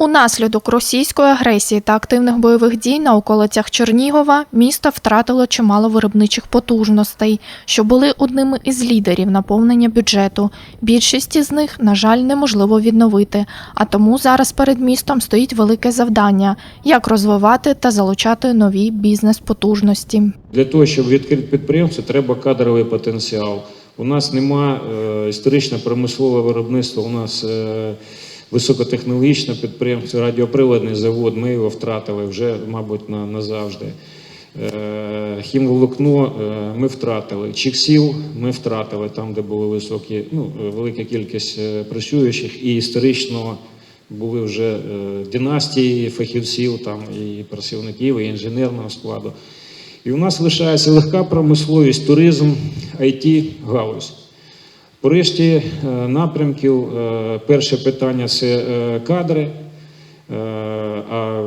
Унаслідок російської агресії та активних бойових дій на околицях Чернігова місто втратило чимало виробничих потужностей, що були одними із лідерів наповнення бюджету. Більшість із них, на жаль, неможливо відновити. А тому зараз перед містом стоїть велике завдання: як розвивати та залучати нові бізнес-потужності. Для того, щоб відкрити підприємство, треба кадровий потенціал. У нас нема е, історично промислове виробництво, у нас е, високотехнологічне підприємство, радіоприводний завод, ми його втратили вже, мабуть, на, назавжди. Е, Хімволокно е, ми втратили. Чіксів ми втратили там, де були високі, ну, е, велика кількість працюючих, і історично були вже династії фахівців, там і працівників, і інженерного складу. І у нас лишається легка промисловість, туризм, it галузь. По решті е, напрямків, е, перше питання це е, кадри. А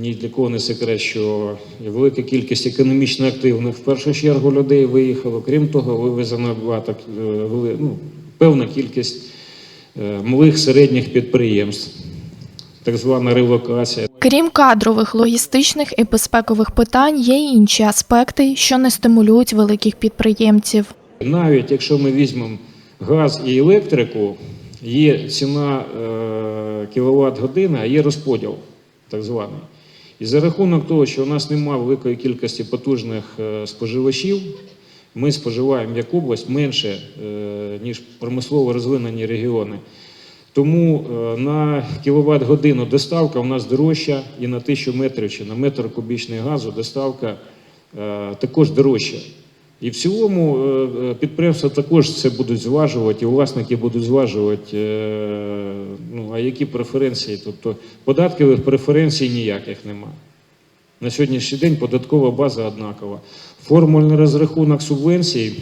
ні для кого не секрет, що велика кількість економічно активних в першу чергу людей виїхало. Крім того, вивезено багато ну, певна кількість малих середніх підприємств, так звана релокація. Крім кадрових, логістичних і безпекових питань, є й інші аспекти, що не стимулюють великих підприємців. Навіть якщо ми візьмемо газ і електрику, є ціна е, кіловат години, а є розподіл, так званий. І за рахунок того, що у нас немає великої кількості потужних е, споживачів, ми споживаємо як область менше, е, ніж промислово розвинені регіони. Тому на кіловат годину доставка у нас дорожча і на тисячу метрів чи на метр кубічний газу доставка також дорожча. І в цілому е, е, підприємства також це будуть зважувати, і власники будуть зважувати, е, ну, а які преференції. Тобто податкових преференцій ніяких немає. На сьогоднішній день податкова база однакова. Формульний розрахунок субвенцій,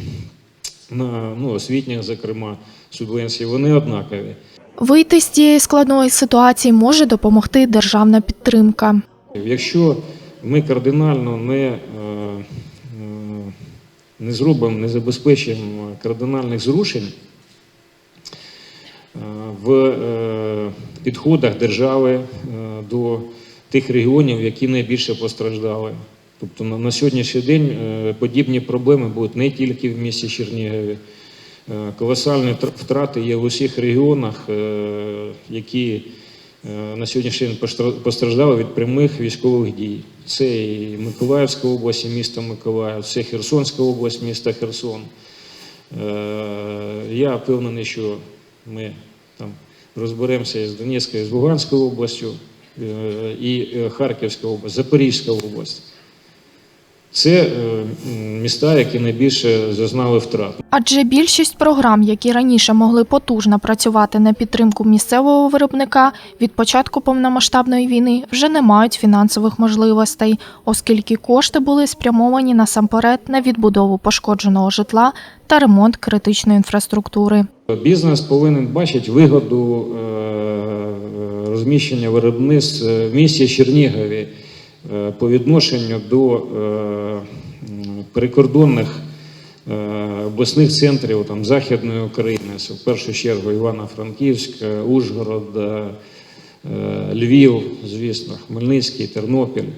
на ну, освітніх, зокрема, субвенцій, вони однакові. Вийти з цієї складної ситуації може допомогти державна підтримка. Якщо ми кардинально не, не зробимо, не забезпечимо кардинальних зрушень е, в е, підходах держави е, до тих регіонів, які найбільше постраждали. Тобто на, сьогоднішній день подібні проблеми будуть не тільки в місті Чернігові. Колосальні втрати є в усіх регіонах, які на сьогоднішній день постраждали від прямих військових дій. Це і Миколаївська область, і місто Миколаїв, це Херсонська область, місто Херсон. Е, Я впевнений, що ми там розберемося із Донецькою, з Луганською областю, е, і е, Харківська область, Запорізька область. Це е, міста, які найбільше зазнали втрат. Адже більшість програм, які раніше могли потужно працювати на підтримку місцевого виробника, від початку повномасштабної війни вже не мають фінансових можливостей, оскільки кошти були спрямовані насамперед на відбудову пошкодженого житла та ремонт критичної інфраструктури. Бізнес повинен бачити вигоду е, розміщення виробництв в місті Чернігові е, по відношенню до е, прикордонних е, обласних центрів там, Західної України, це в першу чергу Івано-Франківськ, е, Ужгород, е, е, Львів, звісно, Хмельницький, Тернопіль.